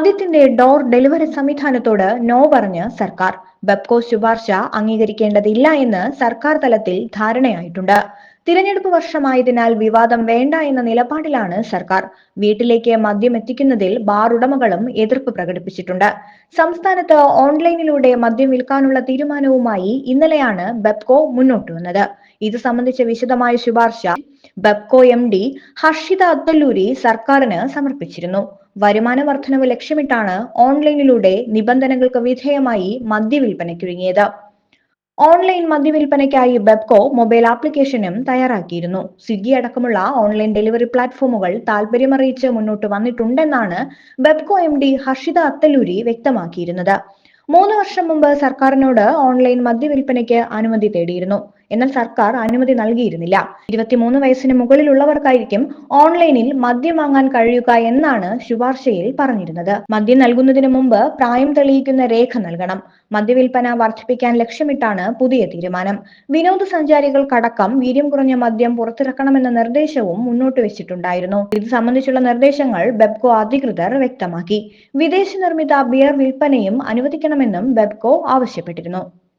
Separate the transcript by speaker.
Speaker 1: മദ്യത്തിന്റെ door delivery സംവിധാനത്തോട് no പറഞ്ഞ് സർക്കാർ. ബെപ്കോ ശുപാർശ അംഗീകരിക്കേണ്ടതില്ല എന്ന് സർക്കാർ തലത്തിൽ ധാരണയായിട്ടുണ്ട്. തിരഞ്ഞെടുപ്പ് വർഷമായതിനാൽ വിവാദം വേണ്ട എന്ന നിലപാടിലാണ് സർക്കാർ. വീട്ടിലേക്ക് മദ്യം എത്തിക്കുന്നതിൽ ബാർ ഉടമകളും എതിർപ്പ് പ്രകടിപ്പിച്ചിട്ടുണ്ട്. സംസ്ഥാനത്ത് ഓൺലൈനിലൂടെ മദ്യം വിൽക്കാനുള്ള തീരുമാനവുമായി ഇന്നലെയാണ് ബെപ്കോ മുന്നോട്ട് വന്നത്. ഇത് സംബന്ധിച്ച വിശദമായ ശുപാർശ ബെപ്കോ എം ഡി ഹർഷിത അത്തല്ലൂരി സർക്കാരിന് സമർപ്പിച്ചിരുന്നു. വരുമാന വർധനവ് ലക്ഷ്യമിട്ടാണ് ഓൺലൈനിലൂടെ നിബന്ധനകൾക്ക് വിധേയമായി മദ്യവിൽപ്പനയ്ക്കൊരുങ്ങിയത്. ഓൺലൈൻ മദ്യവിൽപ്പനയ്ക്കായി ബെബ്കോ മൊബൈൽ ആപ്ലിക്കേഷനും തയ്യാറാക്കിയിരുന്നു. സ്വിഗ്ഗി അടക്കമുള്ള ഓൺലൈൻ ഡെലിവറി പ്ലാറ്റ്ഫോമുകൾ താൽപര്യമറിയിച്ച് മുന്നോട്ട് വന്നിട്ടുണ്ടെന്നാണ് ബെബ്കോ എം ഡി ഹർഷിത അത്തല്ലൂരി വ്യക്തമാക്കിയിരുന്നത്. മൂന്ന് വർഷം മുമ്പ് സർക്കാരിനോട് ഓൺലൈൻ മദ്യവിൽപ്പനയ്ക്ക് അനുമതി തേടിയിരുന്നു. എന്നാൽ സർക്കാർ അനുമതി നൽകിയിരുന്നില്ല. ഇരുപത്തിമൂന്ന് വയസ്സിന് മുകളിലുള്ളവർക്കായിരിക്കും ഓൺലൈനിൽ മദ്യം വാങ്ങാൻ കഴിയുക എന്നാണ് ശുപാർശയിൽ പറഞ്ഞിരുന്നത്. മദ്യം നൽകുന്നതിന് മുമ്പ് പ്രായം തെളിയിക്കുന്ന രേഖ നൽകണം. മദ്യവിൽപ്പന വർദ്ധിപ്പിക്കാൻ ലക്ഷ്യമിട്ടാണ് പുതിയ തീരുമാനം. വിനോദസഞ്ചാരികൾക്കടക്കം വീര്യം കുറഞ്ഞ മദ്യം പുറത്തിറക്കണമെന്ന നിർദ്ദേശവും മുന്നോട്ട് വെച്ചിട്ടുണ്ടായിരുന്നു. ഇത് സംബന്ധിച്ചുള്ള നിർദ്ദേശങ്ങൾ ബെബ്കോ അധികൃതർ വ്യക്തമാക്കി. വിദേശ നിർമ്മിത ബിയർ വിൽപ്പനയും അനുവദിക്കണമെന്നും ബെബ്കോ ആവശ്യപ്പെട്ടിരുന്നു.